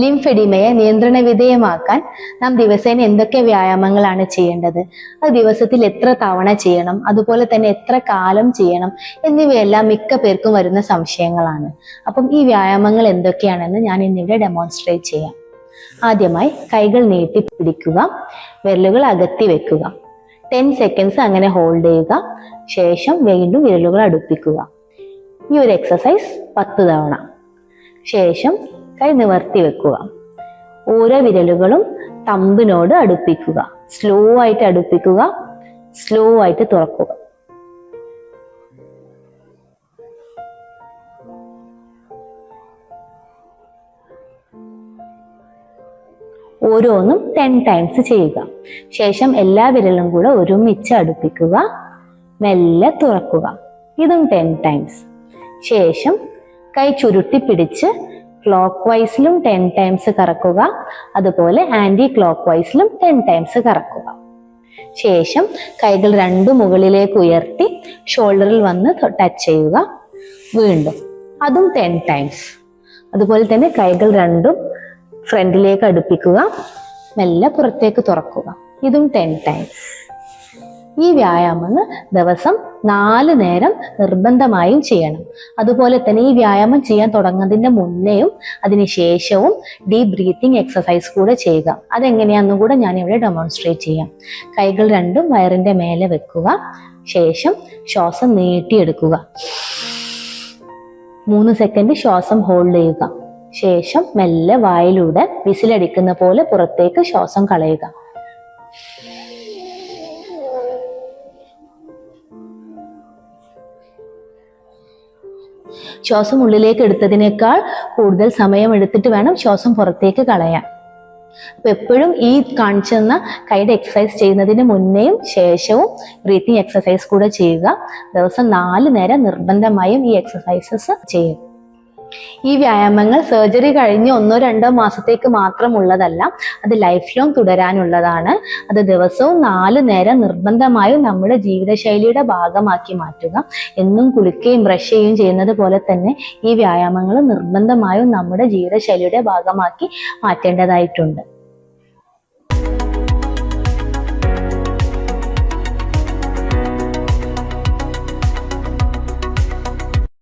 ലിംഫെഡിമയെ നിയന്ത്രണ വിധേയമാക്കാൻ നാം ദിവസേന എന്തൊക്കെ വ്യായാമങ്ങളാണ് ചെയ്യേണ്ടത്? അത് ദിവസത്തിൽ എത്ര തവണ ചെയ്യണം? അതുപോലെ തന്നെ എത്ര കാലം ചെയ്യണം? എന്നിവയെല്ലാം മിക്ക പേർക്കും വരുന്ന സംശയങ്ങളാണ്. അപ്പം ഈ വ്യായാമങ്ങൾ എന്തൊക്കെയാണെന്ന് ഞാൻ ഇന്നിവിടെ ഡെമോൺസ്ട്രേറ്റ് ചെയ്യാം. ആദ്യമായി കൈകൾ നീട്ടി പിടിക്കുക വിരലുകൾ അകത്തി വെക്കുക. ടെൻ സെക്കൻഡ്സ് അങ്ങനെ ഹോൾഡ് ചെയ്യുക. ശേഷം വീണ്ടും വിരലുകൾ അടുപ്പിക്കുക. ഈ ഒരു എക്സസൈസ് പത്ത് തവണ. ശേഷം കൈ നിവർത്തി വെക്കുക. ഓരോ വിരലുകളും തമ്പിനോട് അടുപ്പിക്കുക. സ്ലോ ആയിട്ട് അടുപ്പിക്കുക. സ്ലോ ആയിട്ട് തുറക്കുക. ഓരോന്നും ടെൻ ടൈംസ് ചെയ്യുക. ശേഷം എല്ലാ വിരലും കൂടെ ഒരുമിച്ച് അടുപ്പിക്കുക. മെല്ലെ തുറക്കുക. ഇതും ടെൻ ടൈംസ് ശേഷം കൈ ചുരുട്ടി പിടിച്ച് ക്ലോക്ക് വൈസിലും ടെൻ ടൈംസ് കറക്കുക. അതുപോലെ ആന്റി ക്ലോക്ക് വൈസിലും ടെൻ ടൈംസ് കറക്കുക. ശേഷം കൈകൾ രണ്ടു മുകളിലേക്ക് ഉയർത്തി ഷോൾഡറിൽ വന്ന് ടച്ച് ചെയ്യുക. വീണ്ടും അതും ടെൻ ടൈംസ് അതുപോലെ തന്നെ കൈകൾ രണ്ടും ഫ്രണ്ടിലേക്ക് അടുപ്പിക്കുക. മെല്ലെ പുറത്തേക്ക് തുറക്കുക. ഇതും ടെൻ ടൈംസ് ഈ വ്യായാമങ്ങൾ ദിവസം നാല് നേരം നിർബന്ധമായും ചെയ്യണം. അതുപോലെ തന്നെ ഈ വ്യായാമം ചെയ്യാൻ തുടങ്ങുന്നതിന്റെ മുന്നേയും അതിനുശേഷവും ഡീപ് ബ്രീത്തിങ് എക്സസൈസ് കൂടെ ചെയ്യുക. അതെങ്ങനെയാണെന്നും കൂടെ ഞാൻ ഇവിടെ ഡെമോൺസ്ട്രേറ്റ് ചെയ്യാം. കൈകൾ രണ്ടും വയറിന്റെ മേലെ വെക്കുക. ശേഷം ശ്വാസം നീട്ടിയെടുക്കുക. മൂന്ന് സെക്കൻഡ് ശ്വാസം ഹോൾഡ് ചെയ്യുക. ശേഷം മെല്ലെ വായിലൂടെ വിസിലടിക്കുന്ന പോലെ പുറത്തേക്ക് ശ്വാസം കളയുക. ശ്വാസം ഉള്ളിലേക്ക് എടുത്തതിനേക്കാൾ കൂടുതൽ സമയം എടുത്തിട്ട് വേണം ശ്വാസം പുറത്തേക്ക് കളയാൻ. അപ്പൊ എപ്പോഴും ഈ കാണിച്ചെന്ന കൈയുടെ എക്സസൈസ് ചെയ്യുന്നതിന് മുന്നേയും ശേഷവും ബ്രീത്തിങ് എക്സസൈസ് കൂടെ ചെയ്യുക. ദിവസം നാല് നേരം നിർബന്ധമായും ഈ എക്സസൈസസ് ചെയ്യും ഈ വ്യായാമങ്ങൾ സർജറി കഴിഞ്ഞ് ഒന്നോ രണ്ടോ മാസത്തേക്ക് മാത്രമുള്ളതല്ല അത് ലൈഫ് ലോങ് തുടരാനുള്ളതാണ്. അത് ദിവസവും നാല് നേരം നിർബന്ധമായും നമ്മുടെ ജീവിതശൈലിയുടെ ഭാഗമാക്കി മാറ്റുക. എന്നും കുളിക്കുകയും ബ്രഷ് ചെയ്യുകയും ചെയ്യുന്നത് പോലെ തന്നെ ഈ വ്യായാമങ്ങൾ നിർബന്ധമായും നമ്മുടെ ജീവിതശൈലിയുടെ ഭാഗമാക്കി മാറ്റേണ്ടതായിട്ടുണ്ട്.